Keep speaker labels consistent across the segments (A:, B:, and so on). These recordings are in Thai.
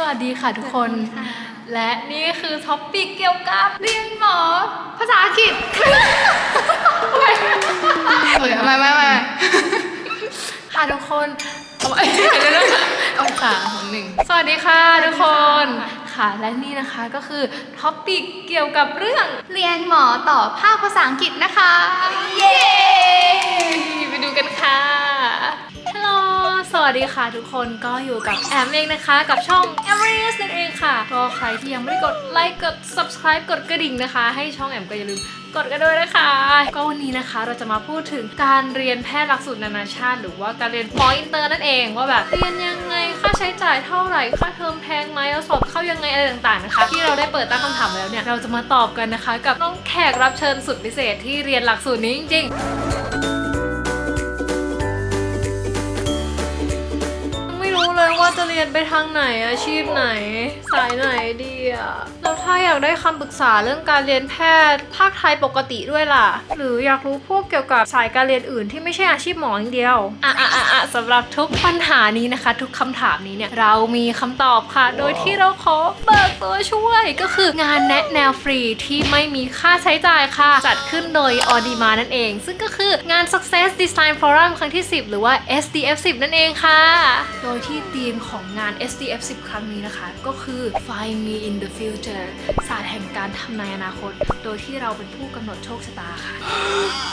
A: สวัสดีค่ะทุกคน และนี่คือท็อปปิกเกี่ยวกับเรียนหมอ ภาษาอังกฤษ
B: เฮ้ยไม่ไม่ไม่
A: ค่ะทุกคนเอาไว้เอาค่ะหนึ่งสวัสดีค่ะทุกคนค่ะและนี่นะคะก็คือท็อปปิกเกี่ยวกับเรื่อง
B: เรียนหมอต่อภาคภาษาอังกฤษนะคะ
A: เย้ ไปดูกันค่ะฮัลโหล สวัสดีค่ะทุกคนก็อยู่กับแอมเองนะคะ กับช่อง a m r i s นั่นเองค่ะ ก็ใครที่ยังไม่ได้กดไลค์กด subscribe กดกระดิ่งนะคะ ให้ช่องแอมก็อย่าลืมกดกันด้วยนะคะ ก็วันนี้นะคะเราจะมาพูดถึงการเรียนแพทย์หลักสูตรนานาชาติ หรือว่าการเรียนหมออินเตอร์นั่นเอง ว่าแบบเรียนยังไงค่าใช้จ่ายเท่าไหร่ค่าเทอมแพงไหมแล้วสอบเข้ายังไงอะไรต่างๆนะคะ ที่เราได้เปิดตั้งคำถามแล้วเนี่ยเราจะมาตอบกันนะคะ กับน้องแขกรับเชิญสุดพิเศษที่เรียนหลักสูตรนี้จริง ๆ เลยว่าจะเรียนไปทางไหนอาชีพไหน สายไหนดีอะแล้วถ้าอยากได้คำปรึกษาเรื่องการเรียนแพทย์ ภาคไทยปกติด้วยล่ะ หรืออยากรู้พวกเกี่ยวกับสายการเรียนอื่นที่ไม่ใช่อาชีพหมออย่างเดียวอะอะอะอะสำหรับทุกปัญหานี้นะคะ ทุกคำถามนี้เนี่ยเรามีคำตอบค่ะ โดยที่เราขอเบิกตัวช่วยก็คืองานแนะแนวฟรีที่ไม่มีค่าใช้จ่ายค่ะ จัดขึ้นโดยออดีมานั่นเอง ซึ่งก็คืองาน Success Design Forum ครั้งที่ 10 หรือว่า SDF 10 นั่นเองค่ะ โดยที่ธีมของงาน SDF 10 ครั้งนี้นะคะ ก็คือ Find Me in the Future ศาสตร์แห่งการทำนายอนาคต โดยที่เราเป็นผู้กำหนดโชคชะตาค่ะ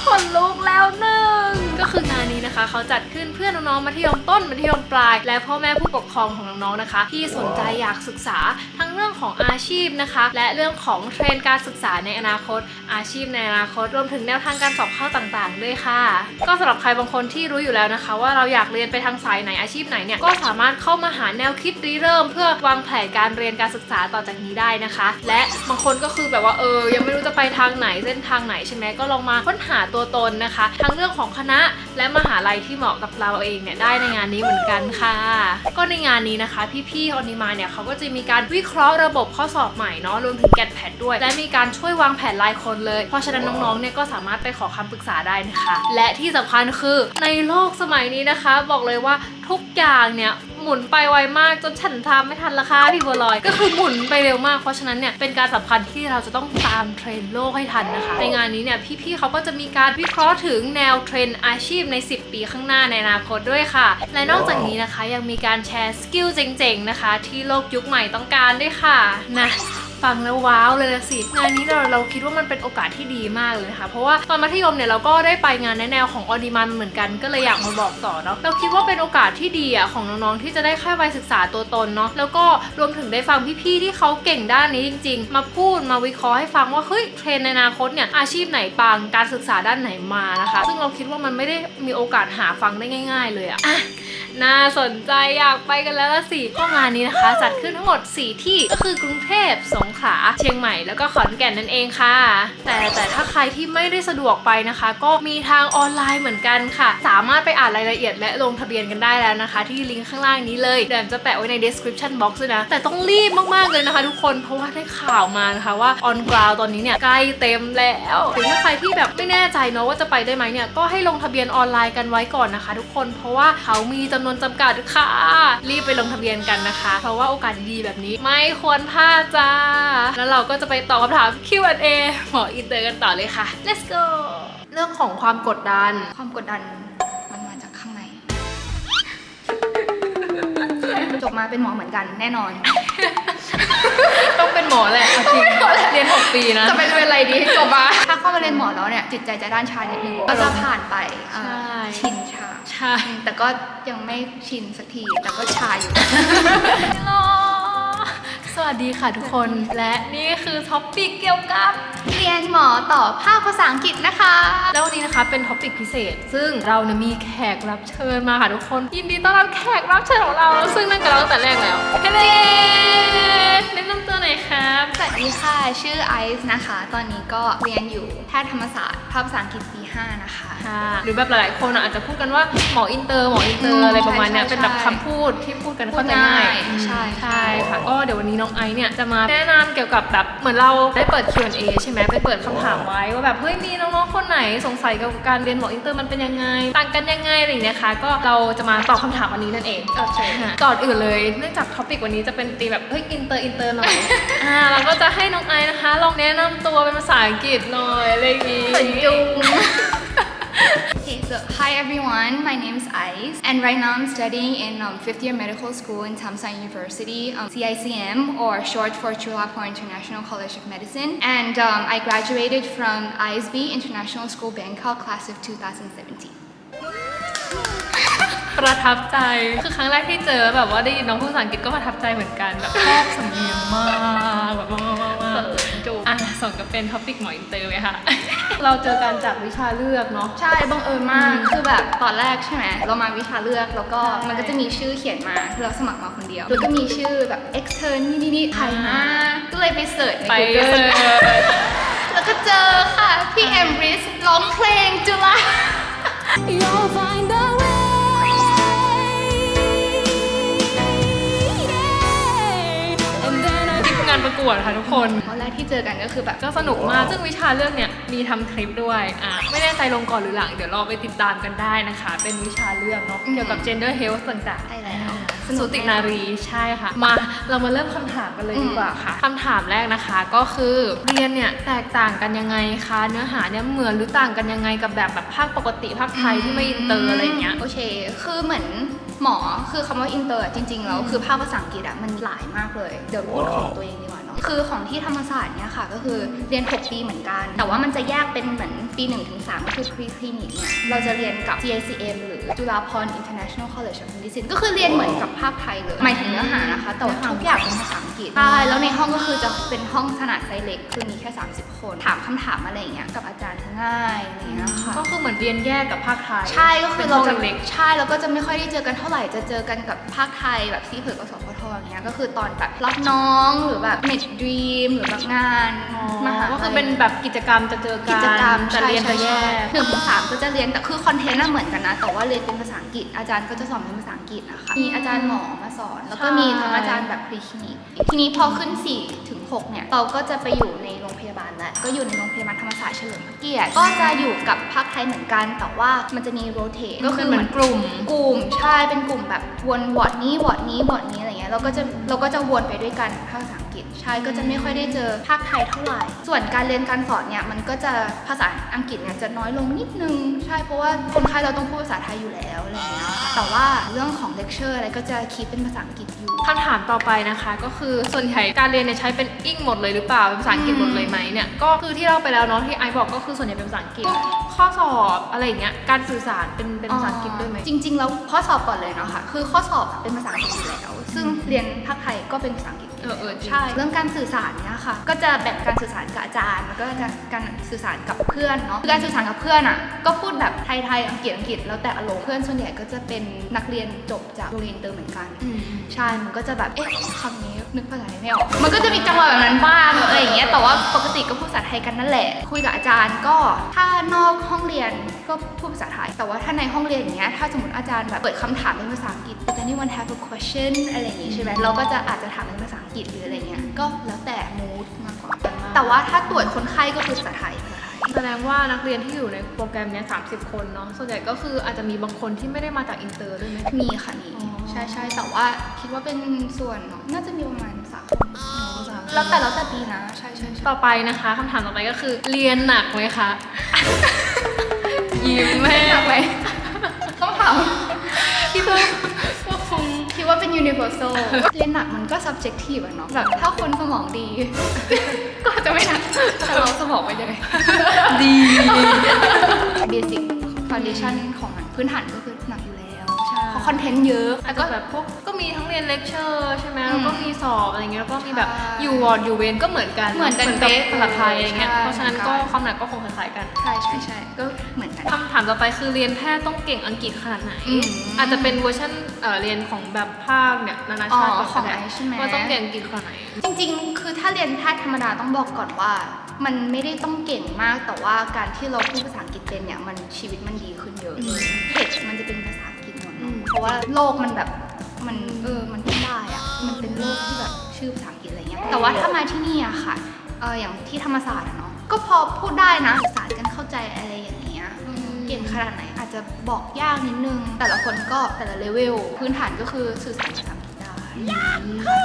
A: ขนลุกแล้วหนึ่งก็คืองานนี้นะคะ เขาจัดขึ้นเพื่อน้องๆมัธยมต้นมัธยมปลาย และพ่อแม่ผู้ปกครองของน้องๆนะคะ ที่สนใจอยากศึกษาทั้งเรื่องของอาชีพนะคะ และเรื่องของเทรนด์การศึกษาในอนาคต อาชีพในอนาคตรวมถึงแนวทางการสอบเข้าต่างๆ ด้วยค่ะ ก็สำหรับใครบางคนที่รู้อยู่แล้วนะคะ ว่าเราอยากเรียนไปทางสายไหนอาชีพไหนเนี่ยก็สามารถเข้ามาหาแนวคิดริเริ่ม เพื่อวางแผนการเรียนการศึกษาต่อจากนี้ได้นะคะ และบางคนก็คือแบบว่าเออ ยังไม่รู้จะไปทางไหนเส้นทางไหนใช่ไหมก็ลองมาค้นหาตัวตนนะคะ ทั้งเรื่องของคณะและมหาลัยที่เหมาะกับเราเองเนี่ยได้ในงานนี้เหมือนกันค่ะ ก็ในงานนี้นะคะ พี่ๆออนิมาเนี่ยเขาก็จะมีการวิเคราะห์ระบบข้อสอบใหม่เนาะรวมถึงแกดแพดด้วย และมีการช่วยวางแผนรายคนเลย เพราะฉะนั้นน้องๆเนี่ยก็สามารถไปขอคำปรึกษาได้นะคะ และที่สำคัญคือในโลกสมัยนี้นะคะ บอกเลยว่าทุกอย่างเนี่ย หมุนไปไวมากจนฉันทำไม่ทันราคาพี่บัวลอย ก็คือหมุนไปเร็วมากเพราะฉะนั้นเนี่ยเป็นการสำคัญที่เราจะต้องตามเทรนด์โลกให้ทันนะคะ ในงานนี้เนี่ยพี่ๆเขาก็จะมีการวิเคราะห์ถึงแนวเทรนอาชีพใน 10 ปีข้างหน้าในอนาคตด้วยค่ะ และนอกจากนี้นะคะยังมีการแชร์สกิลเจ๋งๆนะคะ ที่โลกยุคใหม่ต้องการด้วยค่ะนะ ฟังแล้วว้าวเลยละสิงานนี้เราเราคิดว่ามันเป็นโอกาสที่ดีมากเลยนะคะ เพราะว่าตอนมัธยมเนี่ยเราก็ได้ไปงานแนแนวของออดิมันเหมือนกันก็เลยอยากมาบอกต่อเนาะเราคิดว่าเป็นโอกาสที่ดีอะของน้องๆที่จะได้ค่อยไปศึกษาตัวตนเนาะแล้วก็รวมถึงได้ฟังพี่ๆที่เขาเก่งด้านนี้จริง ๆ มาพูดมาวิเคราะห์ให้ฟังว่าเฮ้ยเทรนในอนาคตเนี่ยอาชีพไหนปังการศึกษาด้านไหนมานะคะ ซึ่งเราคิดว่ามันไม่ได้มีโอกาสหาฟังได้ง่าย ๆ เลยอะอะ น่าสนใจอยากไปกันแล้วละสิก็งานนี้นะคะ จัดขึ้นทั้งหมด 4 ที่ก็คือกรุงเทพสงขลาเชียงใหม่แล้วก็ขอนแก่นนั่นเองค่ะ แต่แต่ถ้าใครที่ไม่ได้สะดวกไปนะคะ ก็มีทางออนไลน์เหมือนกันค่ะ สามารถไปอ่านรายละเอียดและลงทะเบียนกันได้แล้วนะคะ ที่ลิงก์ข้างล่างนี้เลยเดี๋ยวจะแปะไว้ใน description box ด้วยนะ แต่ต้องรีบมากๆเลยนะคะ ทุกคนเพราะว่าได้ข่าวมานะคะว่า on ground ตอนนี้เนี่ยใกล้เต็มแล้วหรือถ้าใครที่แบบไม่แน่ใจเนาะว่าจะไปได้ไหมเนี่ยก็ให้ลงทะเบียนออนไลน์กันไว้ก่อนนะคะ ทุกคนเพราะว่าเขามีจำนวนจำกัดค่ะ รีบไปลงทะเบียนกันนะคะ เพราะว่าโอกาสดีๆแบบนี้ไม่ควรพลาดจ้า แล้วเราก็จะไปตอบคำถาม Q&A หมออินเตอร์กันต่อเลยค่ะ let's go เรื่องของความกดดัน
B: ความกดดันมันมาจากข้างใน จบมาเป็นหมอเหมือนกันแน่นอน
A: ต้องเป็นหมอแหละเอาจริงเรียน 6 ปีนะ
B: จะเป็นอะไรดีจบมา ถ้าเข้ามาเรียนหมอแล้วเนี่ย จิตใจจะด้านชานิดนึงก็จะผ่านไปอ่า
A: ใช่
B: ชินชา
A: ใช่
B: แต่ก็ยังไม่ชินสักที แต่ก็ชาอยู่
A: สวัสดีค่ะทุกคน และนี่คือท็อปปิกเกี่ยวกับ
B: เรียนหมอต่อภาคภาษาอังกฤษนะคะ
A: แล้ววันนี้นะคะเป็นท็อปิกพิเศษ ซึ่งเราเนี่ยมีแขกรับเชิญมาค่ะทุกคน ยินดีต้อนรับแขกรับเชิญของเรา ซึ่งนั่งกับเราตั้งแต่แรกแล้วเฮ้เล่แนะนำตัวหน่อยครับ
B: สวัสวัสดีค่ะ ชื่อไอซ์นะคะ ตอนนี้ก็เรียนอยู่แพทย์ธรรมศาสตร์ภาคภาษาอังกฤษปี5นะคะ
A: ค่ะ หรือแบบหลายๆคนอะอาจจะพูดกันว่าหมออินเตอร์หมออินเตอ
B: อื
A: ร์
B: ม
A: อะไรประมาณเนี้ย
B: ใช่
A: เป็นแบบ
B: ใช่
A: คำพูดที่พูดกัน
B: พู
A: เข้า
B: ด
A: ใจง่าย
B: ง่าย ใช่
A: ใช่ค่ะ ก็เดี๋ยววันนี้น้องไอซ์เนี่ยจะมาแนะนำเกี่ยวกับแบบเหมือนเราได้เปิด Q&A ใช่ไหมไปเปิดคำถามไว้ว่าแบบเฮ้ยมีน้องๆคนไหนสงสัยเกี่ยวกับการเรียนหมออินเตอร์มันเป็นยังไง ต่างกันยังไงอะไรอย่างเงี้ยค่ะก็เราจะมาตอบคำถามวันนี้นั่นเอง
B: โอเค
A: ค่ะ ก่อนอื่นเลยเนื่องจากท็อปิกวันนี้จะเป็นตีแบบเฮ้ยอินเตอร์อินเตอร์หน่อย อ่าเราก็จะให้น้องไอซ์นะคะ ลองแนะนำตัวเป็นภาษาอังกฤษหน่อยอะไรอย่างงี้
B: สนจุง Okay, so hi everyone, my name is Ice, and right now I'm studying in um, fifth year medical school in Tamsan University, um, CICM, or short for Chulapur International College of Medicine. And um, I graduated from ISB International School Bangkok, class of 2017.
A: ประทับใจ คือครั้งแรกที่เจอแบบว่าได้ยินน้องพูดภาษาอังกฤษก็ประทับใจเหมือนกัน แบบชอบสำเนียงมากแบบมากมาก มาก
B: เขินจุง
A: อะส่งกับเป็นท็อปิกหมออินเตอร์ไหมคะเราเจอกันจากวิชาเลือกเนาะ
B: ใช่บังเอิญมาก
A: อืม
B: คือแบบตอนแรกใช่ไหมเรามาวิชาเลือกแล้วก็
A: ใช่
B: มันก็จะมีชื่อเขียนมาคือเราสมัครมาคนเดียวแล้วก็มีชื่อแบบ extern นี่นี่นี่ใครนะก็เลยไปเสิร์ชใน
A: ไป
B: Google
A: เสิร์ช
B: แล้วก็เจอค่ะ พี่แอมบริสร้องเพลงจุฬา
C: You'll find a way. Yeah. And then I
A: ที่งานประกวดค่ะทุกคน
B: ตอนแรก ที่เจอกันก็คือแบบ
A: ก็สนุกมาก ซึ่งวิชาเลือกเนี่ยมีทำคลิปด้วยอะไม่แน่ใจลงก่อนหรือหลัง เดี๋ยวเราไปติดตามกันได้นะคะ เป็นวิชาเลือกเนาะ
B: อืม
A: เกี่ยวกับ gender health ต่างๆ
B: ใช่แล้ว
A: สนุตินารีใช่ค่ะ มาเรามาเริ่มคำถามกันเลยดีกว่าค่ะคำถามแรกนะคะก็คือเรียนเนี่ยแตกต่างกันยังไงคะ เนื้อหาเนี่ยเหมือนหรือต่างกันยังไงกับแบบแบบภาคปกติภาคไทยที่ไม่อินเตอร์อะไรอย่างเงี้ย
B: โอเคคือเหมือนหมอคือคำว่าอินเตอร์จริงๆแล้วคือภาคภาษาอังกฤษอะมันหลายมากเลย เดี๋ยวพูดของตัวเองดีกว่าเนาะ คือของที่ธรรมศาสตร์เนี่ยค่ะ ก็คือเรียน 6 ปีเหมือนกัน แต่ว่ามันจะแยกเป็นเหมือนปี1ถึง3ก็คือ pre clinic เนี่ยเราจะเรียนกับ GICM หรือจุฬาภรณ์ International College of Medicine ก็คือเรียนเหมือนกับภาคไทยเลยหมายถึงเนื้อหานะคะ แต่ว่าทุกอย่างเป็นภาษาอังกฤษใช่แล้วในห้องก็คือจะเป็นห้องขนาดไซส์เล็กคือมีแค่ 30ค ถามคำถามอะไรอย่างเงี้ยกับอาจารย์ง่ายอะไรอย่างเงี้ยค่ะ
A: ก็คือเหมือนเรียนแยกกับภาคไทย
B: ใช่ก็คือเราจะ
A: ป็นห้งเล็ก
B: ใช่แล้วก็จะไม่ค่อยได้เจอกันเท่าไหร่จะเจอกันกับภาคไทยแบบซีเผือกกับสพทอย่างเงี้ยก็คือตอนแบบรับน้องหรือแบบเมดดรีมหรือแบบงานมหาลัย
A: ก็คือเป็นแบบกิจกรรมจะเจอกัน
B: กิจกรรม
A: แต่เรียนจะแยก
B: หนึ่งถึงสามก็จะเรียนแต่คือคอนเทนต์น่ะเหมือนกันนะแต่ว่าเรียนเป็นภาษาอัง กฤษ อาจารย์ก็จะสอนเป็นภาษาอังกฤษนะคะ มีอาจารย์หมอมาสอน แล้วก็มีทั้งอาจารย์แบบพรีคลินิก ทีนี้พอขึ้น4ถึง6เนี่ย เราก็จะไปอยู่ในโรงพยาบาลแล้ว ก็อยู่ในโรงพยาบาลธรรมศาสตร์เฉลิมพระเกียรติ ก็จะอยู่กับภาคไทยเหมือนกัน แต่ว่ามันจะมีโรเตท
A: ก็คือเหมือนกลุ่ม
B: กลุ่ม ใช่ เป็นกลุ่มแบบวนวอร์ดนี้วอร์ดนี้วอร์ดนี้อะไรเงี้ยเราก็จะเราก็จะวนไปด้วยกันภาษาอังกฤษใช่ก็จะไม่ค่อยได้เจอภาคไทยเท่าไหร่ ส่วนการเรียนการสอนเนี่ยมันก็จะภาษาอังกฤษเนี่ยจะน้อยลงนิดนึง ใช่เพราะว่าคนไทยเราต้องพูดภาษาไทยอยู่แล้วอะไรเงี้ยค่ะแต่ว่าเรื่องของเลคเชอร์อะไรก็จะคิดเป็นภาษาอังกฤษอยู่
A: คำถามต่อไปนะคะก็คือส่วนใหญ่การเรียนเนี่ยใช้เป็นอิงหมดเลยหรือเปล่าเป็นภาษาอังกฤษหมดเลยไหมเนี่ยก็คือที่เราไปแล้วเนาะที่ไอซ์บอกก็คือส่วนใหญ่เป็นภาษาอังกฤษ ข้อสอบอะไรอย่างเงี้ยการสื่อสารเป็นเป็นภาษาอังกฤษด้วยไหม
B: จริง ๆ แล้วข้อสอบก่อนเลยเนาะค่ะคือข้อสอบเป็นภาษาอังกฤษอยู่แล้ว ซึ่งเรียนภาคไทยก็เป็นภาษาอังกฤษ
A: เออเออจริง
B: ใช่เรื่องการสื่อสารเนี่ยค่ะ ก็จะแบ่งการสื่อสารกับอาจารย์แล้วก็จะการสื่อสารกับเพื่อนเนาะคือการสื่อสารกับเพื่อนอะก็พูดแบบไทยๆอังกฤษอังกฤษแล้วแต่อารมณ์เพื่อนส่วนใหญ่ก็จะเป็นนักเรียนจบจากโรงเรียนอินเตอร์เหมือนกัน ใช่ มันก็จะแบบ เอ๊ะคำนี้นึกภาษาไทยไม่ออก มันก็จะมีจังหวะแบบนั้นบ้างอะไรอย่างเงี้ย แต่ว่าปกติก็พูดภาษาไทยกันนั่นแหละ คุยกับอาจารย์ก็ ถ้านอกห้องเรียนก็พูดภาษาไทย แต่ว่าถ้าในห้องเรียนอย่างเงี้ย ถ้าสมมติอาจารย์แบบเปิดคำถามเป็นภาษาอังกฤษ Does anyone have a question อะไรอย่างงี้ใช่ไหมเราก็จะอาจจะถามเป็นภาษาอังกฤษหรืออะไรเงี้ยก็แล้วแต่ mood มากกว่า แต่ว่าถ้าตรวจคนไข้ก็คือภาษาไทยภาษาไทย
A: แสดงว่านักเรียนที่อยู่ในโปรแกรมเนี้ย30คนเนาะส่วนใหญ่ก็คืออาจจะมีบางคนที่ไม่ได้มาจากอินเตอร์ด้วยไหม
B: มีค่ะมี
A: อ๋อ
B: ใช่ใช่แต่ว่าคิดว่าเป็นส่วนเนาะน่าจะมีประมาณสามคนแล้วแต่แล้วแต่ปีนะ ใช่ใช่ใช่
A: ต่อไปนะคะคำถามต่อไปก็คือเรียนหนักไหมคะ ยิ้มแม่
B: หนักไหมต้องถาม
A: คิดว่าก็คง
B: คิดว่า เป็น universal เรียนหนักมันก็ subjective อะเนาะแบบถ้าคนสมองดี ก็จะไม่หนักแต่เราสมองไม่เลย
A: ดี
B: basic foundation ของมันพื้นฐานก็คือหนักอยู่แล้วใช่ คอนเทนต์เยอะ
A: แล้
B: แล้วว
A: ก็
B: ก็
A: แบบพวกก็มีทั้งเรียนเลคเชอร์ใช่ไหม
B: อืม
A: แล้วก็มีสอบอะไรเงี้ยแล้วก็มีแบบ
B: ใช่
A: อยู่วอร์ดอยู่เวนก็เหมือนกัน
B: เหมือนกัน
A: กับ
B: เป๊ะ
A: ภาษาไทยอะไรเงี้ย
B: ใช่
A: เพราะฉะนั้นก็
B: เหมือนกัน
A: ความหนักก็คงคล้ายๆกัน
B: ใช่ใช่ใช่ก็เหมือนกัน
A: คำถามต่อไปคือเรียนแพทย์ต้องเก่งอังกฤษขนาดไหน
B: อืม
A: อาจจะเป็นเวอร์ชันเอ่อเรียนของแบบภาคเนี่ยนานาชาติ
B: อ๋อ
A: ก่อน
B: ของ
A: ก็ได้
B: ไอซ์ใช่ไหม
A: ว่าต้องเก่งอังกฤษขนาดไหน
B: จริง ๆ คือถ้าเรียนแพทย์ธรรมดาต้องบอกก่อนว่ามันไม่ได้ต้องเก่งมากแต่ว่าการที่เราพูดภาษาอังกฤษเป็นเนี่ยมันชีวิตมันดีขึ้นเยอะเลยเพจมันจะเป็นภา ราะว่าโลกมันแบบมันเออมันพูดได้อะมันเป็นโลกที่แบบชื่อภาษาอังกฤษอะไรเงี้ยแต่ว่าถ้ามาที่นี่อะค่ะเอออย่างที่ธรรมศาสตร์อะเนาะก็พอพูดได้นะสื่อสารกันเข้าใจอะไรอย่างเงี้ยเก่งขนาดไหนอาจจะบอกยากนิดนึง แต่ละคนก็แต่ละเลเวลพื้นฐานก็คือสื่อสารภาษาอังกฤษ ได้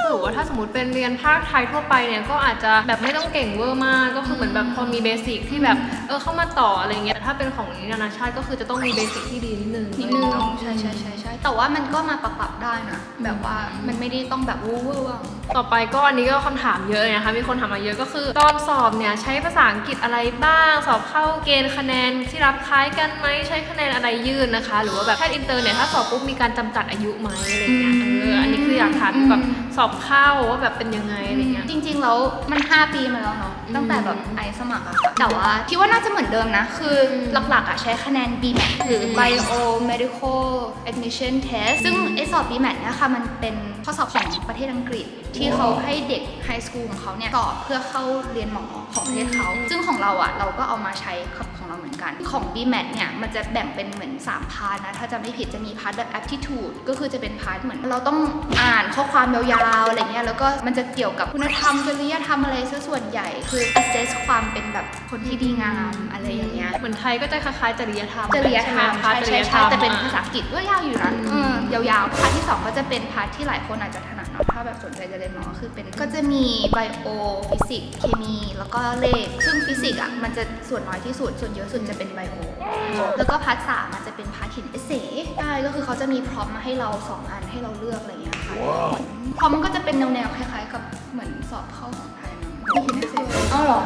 A: หรือว่าถ้าสมมติเป็นเรียนภาคไทยทั่วไปเนี่ยก็อาจจะแบบไม่ต้องเก่งเวอร์มาก ก็คือเหมือนแบบพอมีเบสิกที่แบบเออเข้ามาต่ออะไรเงี้ยแต่ถ้าเป็นของนานาชาติก็คือจะต้องมีเบสิกที่ดีนิดนึง
B: นิดนึง
A: อะไรเงี้ย
B: ใช่ใช่ใช่ใช่แต่ว่ามันก็มาปรับปรับได้นะแบบว่ามันไม่ได้ต้องแบบวู้ววัง
A: ต่อไปก็อันนี้ก็คำถามเยอะเลยนะคะมีคนถามมาเยอะก็คือ ตอนสอบเนี่ยใช้ภาษาอังกฤษอะไรบ้าง สอบเข้าเกณฑ์คะแนนที่รับคล้ายกันไหมใช้คะแนนอะไรยื่นนะคะ หรือว่าแบบแพทย์อินเตอร์เนี่ยถ้าสอบปุ๊บมีการจำกัดอายุไหมอะไรเงี้ย
B: อืม
A: เอออันนี้คืออยากถามแบบสอบเข้าว่าแบบเป็นยังไงอะไรเงี้ย
B: จริงๆแล้วมัน 5 ปีมาแล้วเนาะ
A: อืม
B: ตั้งแต่แบบไอสมัครอะค่ะแต่ว่าคิดว่าน่าจะเหมือนเดิมนะ คืออ
A: ม
B: หลักๆอะใช้คะแนน BMAT หรือ
A: อืม
B: Bio Medical Admission Test ซึ่งไอสอบ BMAT เนี่ยค่ะมันเป็นข้อสอบของประเทศอังกฤษ ที่เขาให้เด็กไฮสคูลของเขาเนี่ยสอบเพื่อเข้าเรียนหมอของประเทศเขา ซึ่งของเราอะเราก็เอามาใช้กับของเราเหมือนกันของ BMAT เนี่ยมันจะแบ่งเป็นเหมือน3พาร์ทนะถ้าจำไม่ผิดจะมีพาร์ทแบบ aptitude ก็คือจะเป็นพาร์ทเหมือนเราต้องอ่านข้อความยาวๆอะไรเงี้ยแล้วก็มันจะเกี่ยวกับคุณธรรมจริยธรรมอะไรซะส่วนใหญ่คือ assess ความเป็นแบบคนที่ดีงามอะไรอย่างเงี้ย
A: เหมือนไทยก็จะคล้ายๆจริยธรรม
B: จริยธรรม
A: ใช่
B: ใช่
A: ไหม
B: ใช่
A: พาร์ทจริยธรรม
B: ใช่แต่เป็น
A: อะ
B: ภาษาอังกฤษก็ยาวอยู่นะ
A: อืม
B: เออยาวๆพาร์ทที่2ก็จะเป็นพาร์ทที่หลายคนอาจจะถนัดเนาะ ถ้าแบบสนใจจะเรียนหมอก็คือเป็นก็จะมีไบโอฟิสิกส์เคมี แล้วก็เลข ซึ่งฟิสิกส์อะมันจะส่วนน้อยที่สุด ส่วนเยอะสุดจะเป็นไบโอ แล้วก็พาร์ทสามมันจะเป็นพาร์ทเขียนเอเซ่ใช่ก็คือเขาจะมีพร้อมมาให้เราสองอันให้เราเลือกอะไรอย่างเงี้ยค่ะพร้อมมันก็จะเป็นแนวๆคล้ายๆ กับเหมือนสอบเข้าของไทยเนอะที่เขียนเอเซ่อ๋อเหรอ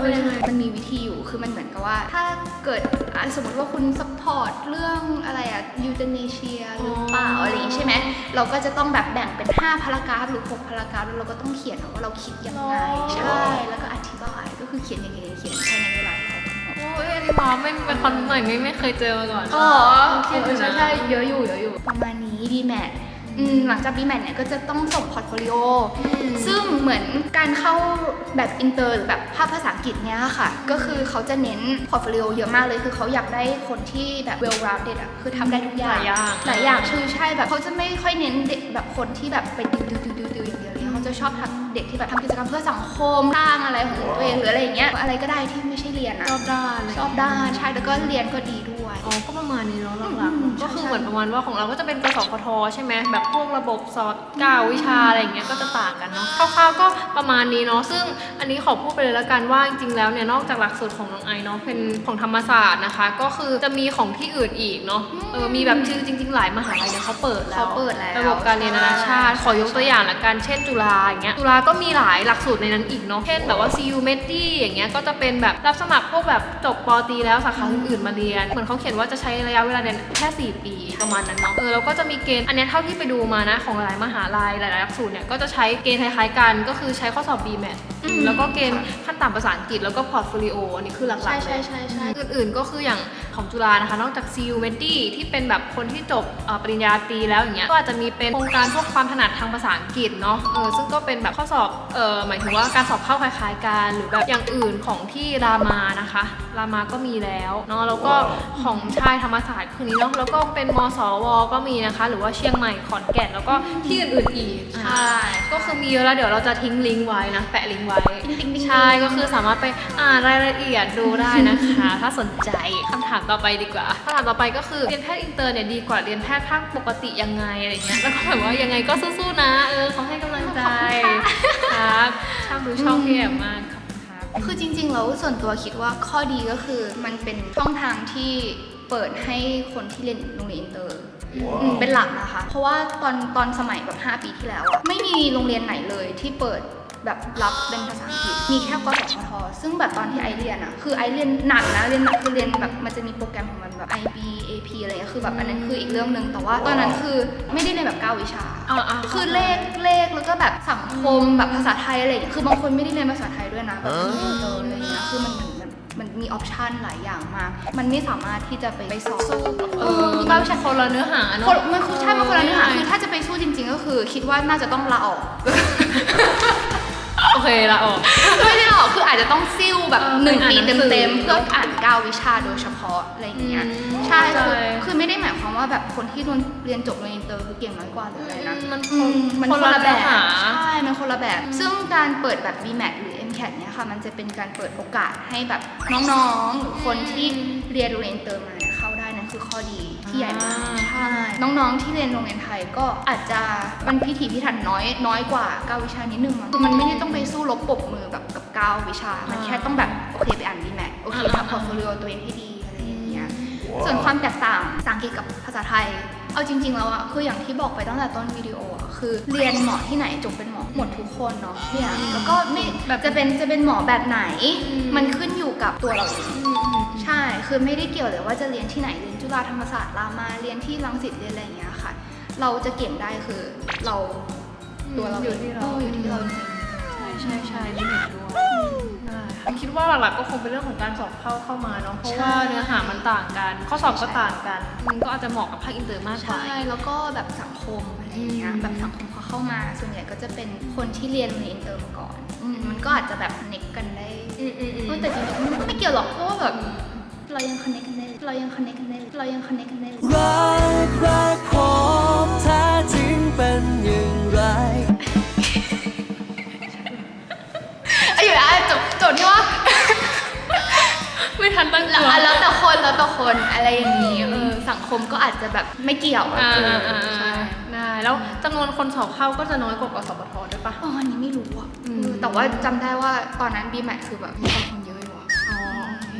B: เออเออมันมีวิธีอยู่คือมันเหมือนกับว่า ถ้าเกิดอะสมมติว่าคุณซัพพอร์ตเรื่องอะไรอะยูเทเนเชียหรือเปล่าอะไรอย่างงี้ใช่ไหมเราก็จะต้องแบบแบ่งเป็น 5พารากราฟหรือ6พารากราฟแล้วเราก็ต้องเขียนว่าเราคิดยังไงใช่แล้วก็อธิบายก็คือเขียนอย่างเงี้ยเขียนภายในเวลาที่เขากำหนด
A: โอ้ยอันนี้ว้าวไม่เป็นคนใหม่ไม่ไม่เคยเจอมาก่อน
B: อ๋อ
A: คิดอยู่นะ
B: ใช่ใช่เยอะอยู่เยอะอยู่ ประมาณนี้ BMAT อืมหลังจาก BMAT เนี่ยก็จะต้องส่งพอร์ตโฟลิโอซึ่งเหมือนการเข้าแบบอินเตอร์หรือแบบภาคภาษาอังกฤษเนี่ยค่ะ ก็คือเขาจะเน้นพอร์ตโฟลิโอเยอะมากเลยคือเขาอยากได้คนที่แบบ well rounded อะคือทำได้ทุกอย่าง
A: หลายอย่าง
B: หลายอย่างคือใช่แบบเขาจะไม่ค่อยเน้นเด็กแบบคนที่แบบไปติวติวติวติวติวอย่างเดียวเลยเขาจะชอบทำ เด็กที่แบบทำกิจกรรมเพื่อสังคมสร้างอะไรของตัวเองหรืออะไรอย่างเงี้ยอะไรก็ได้ที่ไม่ใช่เรียนอะ
A: ชอบด้านเลย
B: ชอบด้านใช่แล้วก็เรียนก็ดีด้วย
A: อ๋อ ก็ประมาณนี้เนาะหลัก
B: อืม
A: ๆก็คือ
B: ใช่
A: เหมือนประมาณว่าของเราก็จะเป็นกสพทใช่ไหมแบบพวกระบบสอบเก้าวิชาอะไรอย่างเงี้ยก็จะต่างกันเนาะคร่าวๆก็ประมาณนี้เนาะซึ่งอันนี้ขอพูดไปเลยละกันว่าจริงๆแล้วเนี่ยนอกจากหลักสูตรของน้องไอเนาะเป็นของธรรมศาสตร์นะคะ ก็คือจะมีของที่อื่นอีกเนาะเออมีแบบชื่อจริง ๆ หลายมหาลัยเนี่ยเขาเปิดแล้ว
B: เขาเปิดแล้ว
A: ระบบการเรียนนานาชาติ ขอยกตัวอย่างละกัน เช่นจุฬาอย่างเงี้ย จุฬาก็มีหลายหลักสูตรในนั้นอีกเนาะ เช่นแบบว่า CU m e d อย่างเงี้ย ก็จะเป็นแบบรับสมัครพวกแบบจบปอตรีแล้วสาขาอื่นๆมาเรียน เหมือนเขาเขียนว่าจะใช้ระยะเวลาเรียนแค่ 4 ปีประมาณนั้นเนาะ เออแล้วก็จะมีเกณฑ์ อันเนี้ยเท่าที่ไปดูมานะ ของหลายมหาลัยหลายๆหลักสูตรเนี่ย ก็จะใช้เกณฑ์คล้ายๆกัน ก็คือใช้ข้อสอบ BMAT
B: อืม
A: แล้วก็เกณฑ์ขั้นต่ำภาษาอังกฤษแล้วก็พอร์ตโฟลิโออันนี้คือหลักๆ
B: ใช่
A: เลย
B: ใช่ใช่ใช่
A: อื่นๆ ก็คืออย่างของจุฬานะคะ นอกจาก CU m e d ที่เป็นแบบคนที่จบเอ่อปริญญาตรีแล้วอย่างเงี้ยก็อาจจะมีเป็นโครงการพวกความถนัดทางภาษาอังกฤษเนาะเออซึ่งก็เป็นแบบข้อสอบเออหมายถึงว่าการสอบเข้าคล้ายๆกันหรือแบบอย่างอื่นของที่รามานะคะ รามาก็มีแล้วเนาะแล้วก็ของชายธรรมศาสตร์คือนี้เนาะแล้วก็เป็นมสวก็มีนะคะ หรือว่าเชียงใหม่ขอนแก่นแล้วก็ที่อื่นๆอีก
B: ใช่
A: ก็คือมีเยอะแล้วเดี๋ยวเราจะทิ้งลิงก์ไว้นะแปะลิงก์ไว้
B: ติ๊งติ๊งติ๊ง
A: ใช่ก็คือสามารถไปอ่านรายละเอียดดูได้นะคะ ถ้าสนใจคำถามต่อไปดีกว่าคำถามต่อไปก็คือเรียนแพทย์อินเตอร์เนี่ยดีกว่าเรียนแพทย์ภาคปกติยังไงอะไรเงี้ยแล้วก็แบบว่ายังไงก็สู้ๆนะเออเขาให้กำลังใจครับชอบดูช่องพี่แอมมากขอบคุณครับ
B: คือจริงๆแล้วส่วนตัวคิดว่าข้อดีก็คือมันเป็นช่องทางที่เปิดให้คนที่เรียนโรงเรียนอินเตอร์อืมเป็นหลักนะคะ เพราะว่าตอนตอนสมัยแบบ 5 ปีที่แล้วอะไม่มีโรงเรียนไหนเลยที่เปิด แบบรับเป็นภาษาอังกฤษ มีแค่กศพทซึ่งแบบตอนที่ไอเรียนอะคือไอเรียนหนักนะเรียนหนักคือเรียนแบบมันจะมีโปรแกรมของมันแบบ IB AP อะไรเงี้ยคือแบบอันนั้นคืออีกเรื่องหนึ่งแต่ว่าตอนนั้นคือไม่ได้เรียนแบบเก้าวิชา
A: อ่าอ่า
B: คือเลขเลขแล้วก็แบบสังคมแบบภาษาไทยอะไรอย่างเงี้ยคือบางคนไม่ได้เรียนภาษาไทยด้วยนะแบบเป็นอินเตอร์อะไรอย่างเงี้ยคือมันมันมันมันมีออปชันหลายอย่างมาก มันไม่สามารถที่จะไปไปสอบ
A: สู้กับ
B: เอ
A: เอ
B: อ
A: อ
B: คือเก้าวิชา
A: คนละเนื้อหาเน
B: คน
A: อะ
B: มันคือใช่มันคนละเนื้อหาคือถ้าจะไปสู้จริง ๆ ก็คือ คิดว่าน่าจะต้องลาออก
A: โอเคละออก
B: ไม่ได้หรอกคืออาจจะต้องซิ่วแบบ
A: เออ
B: หนึ่ง
A: ไปอ่าน
B: ปี
A: หนังสือ
B: เต็มๆเพื่ออ่านเก้าวิชาโดยเฉพาะอะไรอย่างเงี้ย
A: อืม
B: ใช่คือ
A: เข้าใจ
B: คือไม่ได้หมายความว่าแบบคนที่เรียนจบโรงเรียนอินเตอร์คือเก่งน้อยกว่าหรืออะไรนะ
A: มัน
B: อืมมัน
A: ค
B: คนน
A: ละ
B: ละ
A: แบ
B: แบบบ
A: หา
B: ใช่ มันคนละแบบ ซึ่งการเปิดแบบ BMAT หรือ MCAT เนี่ยค่ะ มันจะเป็นการเปิดโอกาสให้แบบน้องๆ หรือคนที่เรียนโรงเรียนอินเตอร์มาเนี่ยเข้าได้นั่น คือข้อดีที่ใหญ่มาก
A: อ่า
B: ใช่น้องๆที่เรียนโรงเรียนไทยก็อาจจะมันพิถีพิถันน้อยน้อยกว่า9วิชานิดนึงมั้งคือมันไม่ได้ต้องไปสู้รบปรบมือแบบกับ9วิชา มันแค่ต้องแบบโอเคไปอ่าน BMAT โอเคทำพอร์ตโฟลิโอตัวเองให้ดีอะไรอย่างเงี้ยส่วนความแตกต่างภาษาอังกฤษกับภาษาไทย เอาจริง ๆ แล้วอะคืออย่างที่บอกไปตั้งแต่ต้นวิดีโออะ คือเรียนหมอที่ไหนจบเป็นหมอหมดทุกคนเนาะเนี่ยแล้วก็ไม่แบบจะเป็นจะเป็นหมอแบบไหน มันขึ้นอยู่กับตัวเราเองใช่ คือไม่ได้เกี่ยวเลยว่าจะเรียนที่ไหน เรียนจุฬาธรรมศาสตร์รามาเรียนที่รังสิตเรียนอะไรอย่างเงี้ยค่ะ เราจะเก่งได้คือเราตัวเรา
A: อยู่ที่เรา
B: อออยู่ที่เราจริง
A: ใช่ใช่ใช่ไม่เห็นด้วยได้ค่ะคิดว่าหลักๆก็คงเป็นเรื่องของการสอบเข้าเข้ามาเนาะเพราะว่าเนื้อหามันต่างกัน ข้อสอบก็ต่างกันมันก็อาจจะเหมาะกับภาคอินเตอร์มากกว่า
B: ใช่แล้วก็แบบสังคมอะไรอย่างเงี้ย
A: อืม
B: แบบสังคมพอเข้ามา ส่วนใหญ่ก็จะเป็นคนที่เรียนโรงเรียนอินเตอร์มาก่อนอืมมันก็อาจจะแบบคอนเนคกันได้
A: อืมอืมอืม
B: เออแต่จริงๆมันก็ไม่เกี่ยวหรอกเพราะว่าแบบเรายังคอนเนคกันได้เรายังคอนเนคกันได้เรายังคอนเนคกันได้
D: รักรักผมแท้จริงเป็นอย่างไร
B: ไอ้อยู่นะจบจบที่ว่า
A: ไม่ทันตั้ง
B: แล้ว
A: ตัว
B: อะแล้วแต่คนแล้วแต่คนอะไรอย่างนี้เออสังคมก็อาจจะแบบไม่เกี่ยวอะ
A: อ่า
B: เออ
A: อ่า
B: ใช่
A: ได้แล้วจำนวนคนสอบเข้าก็จะน้อยกว่ากสปทด้วยปะ
B: อ๋ออันนี้ไม่รู้อะ
A: อืม
B: เออแต่ว่าจำได้ว่าตอนนั้น BMAT คือแบบมีคนเยอะอยู่อะ
A: อ๋อโอเค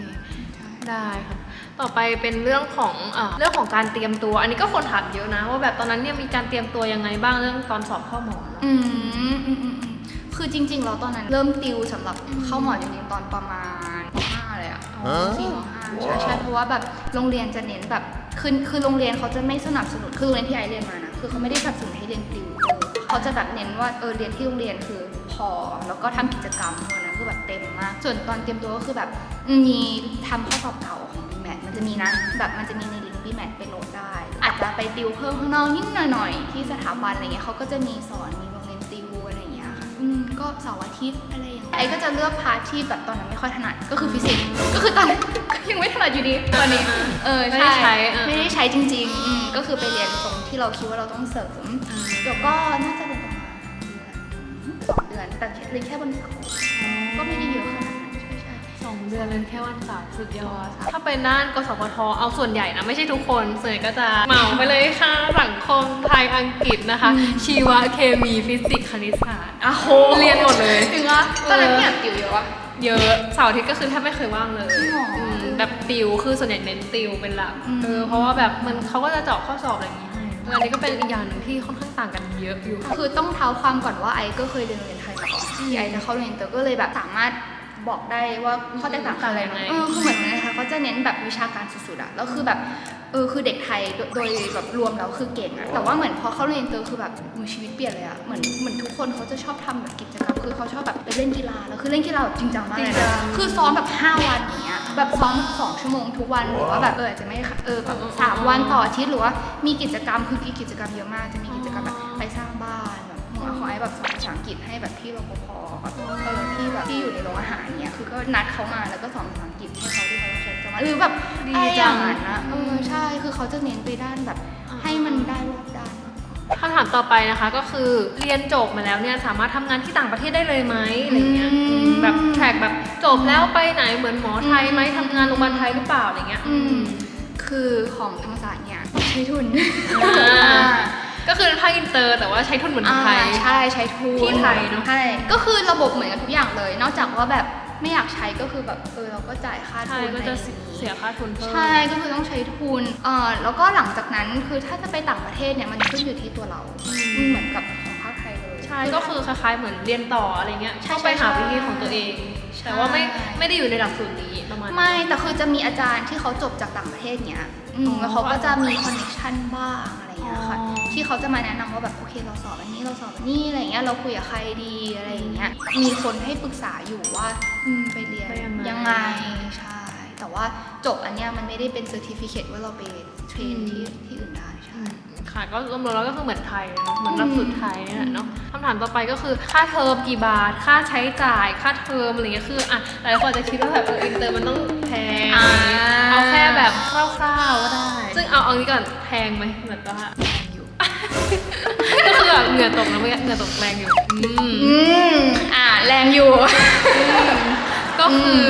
A: ได้ค่ะ ต่อไปเป็นเรื่องของเอ่อเรื่องของการเตรียมตัว อันนี้ก็คนถามเยอะนะ ว่าแบบตอนนั้นเนี่ยมีการเตรียมตัวยังไงบ้างเรื่องตอนสอบเข้าหมอ
B: อืมอืมอืมอืม คือจริง ๆ เราตอนนั้นเริ่มติวสำหรับเข้าหมอจริงๆตอนประมาณมห้าเลยอะ
A: อ๋อ
B: สี่มห้าใช่ใช่เพราะว่าแบบโรงเรียนจะเน้นแบบคือคือโรงเรียนเขาจะไม่สนับสนุนคือโรงเรียนที่ไอเรียนมานะคือเขาไม่ได้สนับสนุนให้เรียนติวเออเขาจะแบบเน้นว่าเออเรียนที่โรงเรียนคือพอแล้วก็ทำกิจกรรมพวกนั้นคือแบบเต็มมาก ส่วนตอนเตรียมตัวก็คือแบบมีทำข้อสอบเก่าของ BMAT มันจะมีนะแบบมันจะมีในลิงก์ BMAT ไปโหลดได้ อาจจะไปติวเพิ่มข้างนอกนิดหน่อยๆที่สถาบันอะไรเงี้ยเขาก็จะมีสอนมีโรง อย่างเงี้ยค่ะอืมก็เสาร์อาทิตย์อะไรอย่างเงี้ยไอ้ก็จะเลือกพาร์ทที่แบบตอนนั้นไม่ค่อยถนัดก็คือฟิสิกส์ก็คือตอนนั้นก็ยังไม่ถนัดอยู่ดีตอนนี้เออ
A: ไม่ได้ใช้เออ
B: ไม่ได้ใช้จริงๆอืมก็คือไปเรียนตรงที่เราคิดว่าเราต้องเสริมแล้วก็น่าจะเป็นประมาณเดือนสองเดือนแต่เรียนแค่วันเสาร์ก็ไม่ได้เยอะขนาดนั้นใช่ใช่
A: ส องเดือนเลยแค่วันเสาร์สุดยอดถ้าเป็นด้านกสพทเอาส่วนใหญ่นะ ไม่ใช่ทุกคนส่วนใหญ่ก็จะเหมาไปเลยค่ะสังคมไทยอังกฤษนะคะ ชีวะเคมีฟิสิกส์คณิตศาสตร์
B: อะโห
A: เรียนหมดเลย
B: ถึงว่าตอนนั้นเนี่ยติวเยอะวะ
A: เยอะเสาร์อาทิตย์ก็คือแทบไม่เคยว่างเลย
B: จริงเหรออื
A: มแบบติวคือส่วนใหญ่เน้นติวเป็นหลัก
B: อืม
A: เออเพราะว่าแบบมันเขาก็จะเจาะข้อสอบอะไรอย่างงี้ให้เอออันนี้ก็เป็นอีกอย่างหนึ่งที่ค่อนข้างต่างกันเยอะอยู่
B: คือต้องเท้าความก่อนว่าไอก็เคยเรียนโรงเรียนไทยมาก่อนที่ไอจะเข้าโรงเรียนอินเตอร์ก็เลยแบบสามารถ บอกได้ว่าข้อแตกต่างคืออะไร
A: ต่างยังไง
B: เออคือเหมือนนะคะเขาจะเน้นแบบวิชาการสุดๆอะแล้วคือแบบเออคือเด็กไทยโดโดยแบบรวมแล้วคือเก่งอะแต่ว่าเหมือนพอเข้าโรงเรียนอินเตอร์คือแบบมือชีวิตเปลี่ยนเลยอะเหมือนเหมือนทุกคนเขาจะชอบทำแบบกิจกรรมคือเขาชอบแบบไปเล่นกีฬาแล้วคือเล่นกีฬาแบบจริงจังมากเลย
A: จริงจั
B: นะ
A: ง
B: คือซ้อมแบบห้าวันอย่างเงี้ยแบบซ้อมแบบสองชั่วโมงทุกวันหรือว่าแบบเอออาจจะไม่ค่ะเออแบบสามวันต่ออาทิตย์หรือว่ามีกิจกรรมคือกิจกรรมเยอะมากจะมีกิจกรรมแบบไปสร้างบ้านแบบขอ ไอ้แบบสอนภาษาอังกฤษให้แบบพี่รปภแบบเออที่แบบที่อยู่ในโรงอาหารเนี้ยคือก็นัดเขามาแล้วก็สอนภาษาอังกฤษให้เขาที่เขาต้องใช้ประจำวันหรือแบบ
A: ดี
B: อะไรอ
A: จั
B: ย่างงนั้นนะเออใช่คือเขาจะเน้นไปด้านแบบ
A: อ่า
B: ให้มันได้รอบด้าน
A: คำถามต่อไปนะคะก็คือเรียนจบมาแล้วเนี่ยสามารถทำงานที่ต่างประเทศได้เลยไหมอะไรเงี้ย
B: อืม
A: อืมแบบแทร็กแบบจบแล้วไปไหนเหมือนหมอไทยไหมทำงานโรงพยาบาลไทยหรือเปล่าอะไรเงี้ย
B: อืม คือของธรรมศาสตร์เนี่ยใช้ทุน
A: อ่า ก็คือเป็นภาคอินเตอร์แต่ว่าใช้ทุนเหมือนไทย
B: อ่าใช่ใช้ทุน
A: ที่ไทยเนอะ
B: ใช่ก็คือระบบเหมือนกันทุกอย่างเลย นอกจากว่าแบบไม่อยากใช้ก็คือแบบเออเราก็จ่ายค่า
A: ไท
B: ทุ
A: ย
B: น
A: ก็จะ
B: อะไรอย่างนี้
A: เสียค่าทุนเพิ่ม
B: ใช่ก็คือต้องใช้ทุนเอ่อแล้วก็หลังจากนั้นคือถ้าจะไปต่างประเทศเนี่ยมันขึ้นอยู่ที่ตัวเรา
A: อืม
B: อืมเหมือนกับของภาคไทยเลย
A: ใช่ช่ก็คือคล้ายๆเหมือนเรียนต่ออะไรเงี้ย
B: ใช่
A: ต้องไปหา
B: ใช่
A: วิธีของตัวเอง
B: ใช่
A: แต่ว่าไม่ไม่ได้อยู่ในหลักสูตรนี้ประมาณนั้น
B: ไม่แต่คือจะมีอาจารย์ที่เขาจบจากต่างประเทศเนี้ย อืม
A: อ๋อ
B: แล้วเขาก็จะมีคอนเนคชันบ้างอะไรเงี้ยค่ะ
A: อ๋อ
B: ที่เขาจะมาแนะนำว่าแบบโอเคเราสอบอันนี้เราสอบอันนี้อะไรเงี้ยเราคุยกับใครดีอะไรอย่างเงี้ยมีคนให้ปรึกษาอยู่ว่าอืมไปเรียน
A: ไปยังไง
B: ยังไงใช่ แต่ว่าจบอันเนี้ยมันไม่ได้เป็นเซอร์ติฟิเคว่าเราไปเทรนที่ที่อื่นได้ใช่
A: ค่ะก็รวมๆแล้วก็คือเหมือนไทยเนาะเหมือนหลักสูตรไทยนี่แหละเนาะคำถามต่อไปก็คือค่าเทอมกี่บาท ค่าใช้จ่าย ค่าเทอมอะไรเงี้ยคืออะหลายคนอาจจะคิดว่าแบบเอออินเตอร์มันต้องแพง
B: อ่า
A: เอาแค่แบบคร่าวๆก็ได้ ซึ่งเอาเอานี้ก่อนแพงไหมแบบว่า
B: อยู่
A: ก็คือแบบเหงื่อตกนะเมื่อกี้เหงื่อตกแรงอยู่อืม
B: อืมอ่าแรงอยู่
A: ก็คือ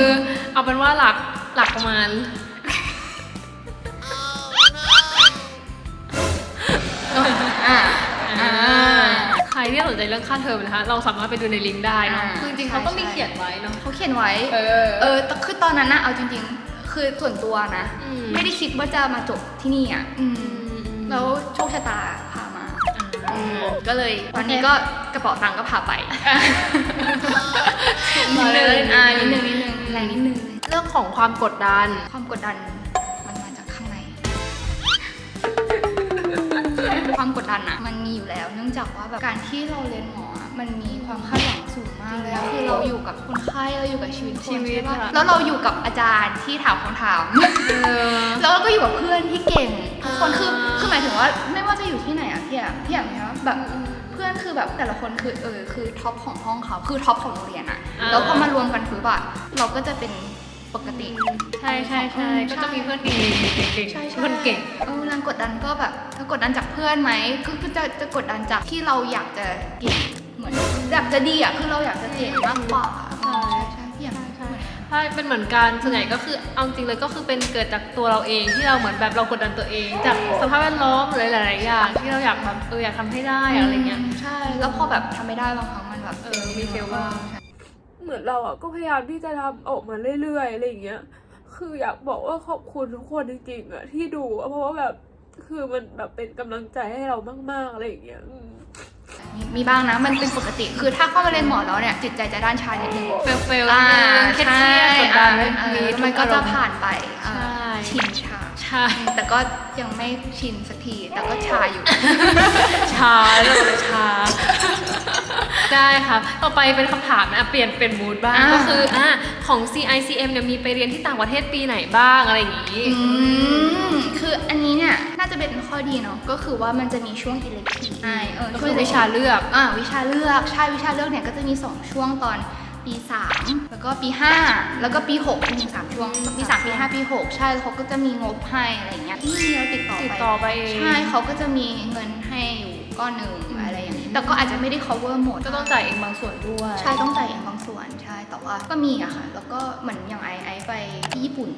A: เอาเป็นว่าหลัก หลักประมาณ
B: อ่า
A: อ่า ใครที่สนใจเรื่องค่าเทอมนะคะ เราสามารถไปดูในลิงก์ได้เนาะ
B: อ่า
A: คือจริงๆ
B: ใช่
A: เขาก็มี
B: ใช่
A: เขียนไว้เนาะ
B: เขาเขียนไว้
A: เออ
B: เออแต่คือตอนนั้นนะเอาจริง ๆ คือส่วนตัวนะ
A: อืม
B: ไม่ได้คิดว่าจะมาจบที่นี่อะอืมแล้วโชคชะตาพามา
A: อืม
B: ก็เลยวันนี้ก็กระเป๋าตังค์ก็พาไป
A: นิดนึง
B: อ่านิดนึงนิดนึงแรงนิดนึง
A: เรื่องของความกดดัน
B: ความกดดันมันมาจากข้างใน ความกดดันอะมันมีอยู่แล้ว เนื่องจากว่าแบบการที่เราเรียนหมออะมันมีความคาดหวังสูงมากเลยอะคือเราอยู่กับคนไข้เราอยู่กับชีวิตคน
A: ชีวิต
B: ใช่ปะ
A: อะ
B: แล้วเราอยู่กับอาจารย์ที่ถามคำถาม
A: เออ
B: แล้วเราก็อยู่กับเพื่อนที่เก่งทุกคนคือ
A: อ่า
B: คือหมายถึงว่าไม่ว่าจะอยู่ที่ไหนอะพี่อะพี่อย่างเนี้ยแบบเพื่อนคือแบบแต่ละคนคือเออคือท็อปของห้องเขาคือท็อปของโรงเรียนอะแล้วพอมารวมกันคือแบบเราก็จะเป็น ปกติ
A: ใช่ใช่ใช่
B: อืม
A: ก็จะมีเพื่อนดีเก่ง
B: ใช่ใช่
A: เพื่อนเก่ง
B: เออแรงกดดันก็แบบถ้ากดดันจากเพื่อนไหมก็คือจะจะกดดันจากที่เราอยากจะเก่งเหมือนอยากจะดีอะคือเราอยากจะเก่งมากกว่า
A: ใช่
B: ใช่พี่อย่าง
A: ใช่ใช่เป็นเหมือนกันส่วนใหญ่ก็คือเอาจริงเลยก็คือเป็นเกิดจากตัวเราเองที่เราเหมือนแบบเรากดดันตัวเอง จากสภาพแวดล้อมหรือหลายๆอย่างที่เราอยากแบบเอออยากทำให้ได้อะไรเงี้ย
B: ใช่แล้วพอแบบทำไม่ได้บางครั้งมันแบบ
A: เออมี fail บ้าง
E: เหมือนเราอะก็พยายามที่จะทำออกมาเรื่อยๆอะไรอย่างเงี้ย คืออยากบอกว่าขอบคุณทุกคนจริงๆอะที่ดูอะเพราะว่าแบบคือมันแบบเป็นกำลังใจให้เรามากๆอะไรอย่างเงี้ยอืม
B: มีมีบ้างนะ มันเป็นปกติ คือถ้าเข้ามาเรียนหมอแล้วเนี่ย จิตใจจะด้านชานิดนึง
A: เฟลเฟล
B: อ่า
A: เครียด
B: ใช่
A: ๆกดดัน
B: อ่า
A: มี
B: มันก็จะผ่านไป
A: ใช่
B: อ่าชินชา
A: ใช่
B: แต่ก็ยังไม่ชินสักที แต่ก็ชาอยู่
A: ชาแล้วเลยชา ได้ค่ะ ต่อไปเป็นคำถามนะ เปลี่ยนเป็นมูดบ้าง
B: อ่า
A: ก็คืออะของ CICM เนี่ยมีไปเรียนที่ต่างประเทศปีไหนบ้างอะไรอย่างงี้
B: อืมคืออันนี้เนี่ย น่าจะเป็นข้อดีเนาะก็คือว่ามันจะมีช่วง elective ใช่เออ
A: ก็
B: ช่
A: คื
B: วง
A: อวิชาเลือก
B: อ่าวิชาเลือกใช่วิชาเลือกเนี่ยก็จะมี 2 ช่วงตอน ปี 3 แล้วก็ปี 5 แล้วก็ปี6มีสามช่วงปี3ปี5ปี6ใช่แล้วเขาก็จะมีงบให้อะไรอย่างเงี้ยที่เราติดต่อ
A: ติด
B: ไป
A: ต่อไปเอง
B: ใช่เขาก็จะมีเงินให้อยู่ก้อนหนึ่งอะไรอย่างนี้แต่ก็อาจจะไม่ได้ cover หมด
A: ก็ต้องจ่ายเองบางส่วนด้วย
B: ใช่ต้องจ่ายเองบางส่วนใช่แต่ว่าก็มีอะค่ะแล้วก็เหมือนอย่างไอไอไปที่ญี่ปุ่น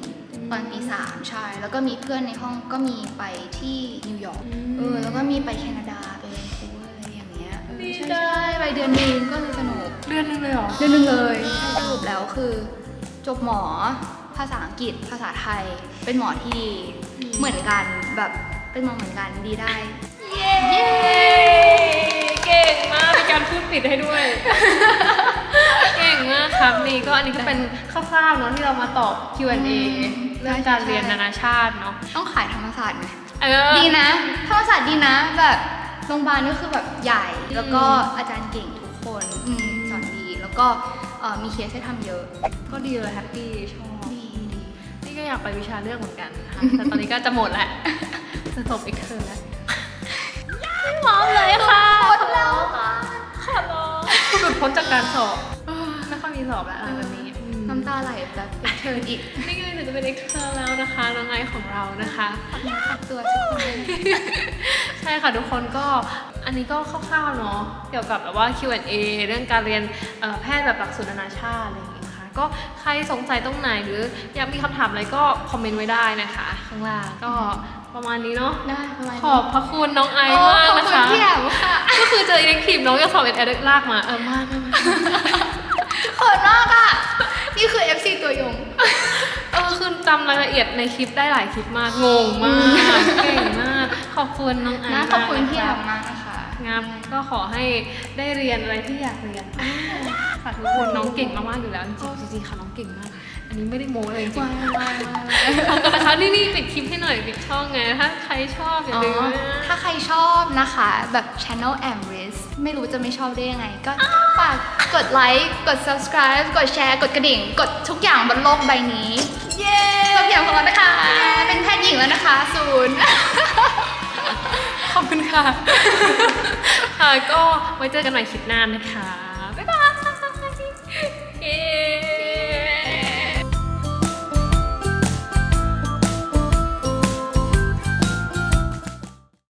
B: ตอนปีสามใช่แล้วก็มีเพื่อนในห้องก็มีไปที่นิวยอร์กเออแล้วก็มีไปแคนาดาไปแวนคูเวอร์อะไรอย่างเงี้ยเออใช่ใช่ไปเดือนหนึงก็เลยสนุก
A: เดือนนึงเลยเหรอ
B: เดือนหนึงเลยใช่สรุปแล้วคือจบหมอภาษาอังกฤษ ภาษาไทย เป็นหมอที่ดี
A: อืม
B: เหมือนกันแบบเป็นหมอเหมือนกันดีได้
A: เย้ เก่งมากมีการพูดผิดให้ด้วย เก่งมากครับนี่ก็อันนี้ก็เป็นคร่าวๆเนาะที่เรามาตอบ Q&A เรื่องการเรียนนานาชาติเนาะ
B: ต้องขายธรรมศาสตร์ไหม
A: เออ
B: ดีนะธรรมศาสตร์ดีนะแบบโรงพยาบาลก็คือแบบใหญ่ แล้วก็
A: อืม
B: อาจารย์เก่ง ก็เอ่อมีเคสให้ทำเยอะ
A: ก็ดีเลยแฮปปี้ชอบ
B: ดีดี
A: นี่ก็อยากไปวิชาเลือกเหมือนกันนะคะแต่ตอนนี้ก็จะหมดแหละจะจบอีกเทอมแล้วพร้อมเลยค่ะขอร้องขอร้องหลุดพ้นจากการสอบเออไม่ค่อยมีสอบแล้วอะไรแบบนี้อืม
B: น้ำตาไหลแบบเป็นเชิญอีก
A: นี่ก็เลยจะเป็นเอ็กเทอร์แล้วนะคะน้องไอซ์ของเรานะคะ
B: ฝากตัวทุกคนเลย
A: ใช่ค่ะทุกคนก็ อันนี้ก็คร่าวๆเนาะเกี่ยวกับแบบว่า Q&A เรื่องการเรียนเอ่อแพทย์แบบหลักสูตรนานาชาติอะไรอย่างเงี้ยนะคะก็ใครสงสัยตรงไหนหรืออยากมีคำถามอะไรก็คอมเมนต์ไว้ได้นะคะ ข้างล่างก็ประมาณนี้เนาะ
B: ได้ประมาณ
A: ขอบพระคุณน้องไอ
B: โอ้
A: ซ์มาก
B: ขอบ
A: นะ
B: คุณ
A: คะ
B: พี่แอมค่ะ
A: ก็คือเจออิเล็กทีฟน้องจะสอบเอ็ดแอดลากมาเออมากมากมาก
B: เขินมากอะนี่คือ FC ตัวยง
A: เออคือจำรายละเอียดในคลิปได้หลายคลิปมากงงมากเก่งมาก ขอบคุณน้องไอซ์
B: นะ
A: มาก
B: ขอบคุณพี่แอ
A: นะะ
B: มมากนะคะ
A: งับก็ขอให้ได้เรียนอะไรที่อยากเรียนฝากทุกคนน้องเก่งมากๆอยู่แล้วจริงๆจริงๆค่ะน้องเก่งมาก อันนี้ไม่ได้โม้เลยจริงๆขอบคุณนะคะนี่นี่ปิดคลิปให้หน่อยปิดช่องไงถ้าใครชอบอย่า
B: อ๋อ
A: ลืมนะ
B: ถ้าใครชอบนะคะ แบบ Channel a m r i s ไม่รู้จะไม่ชอบได้ยังไง ก็ฝากกดไลค์กด subscribe กดแชร์ กดกระดิ่ง กดทุกอย่างบนโลกใบนี้ เย้เราเพียงพอนะคะ เป็นแพทย์หญิงแล้วนะคะ ศูนย์
A: ขอบคุณค่ะ ค่ะก็ไว้เจอกันใหม่คลิปหน้านะคะ บ๊ายบายเย้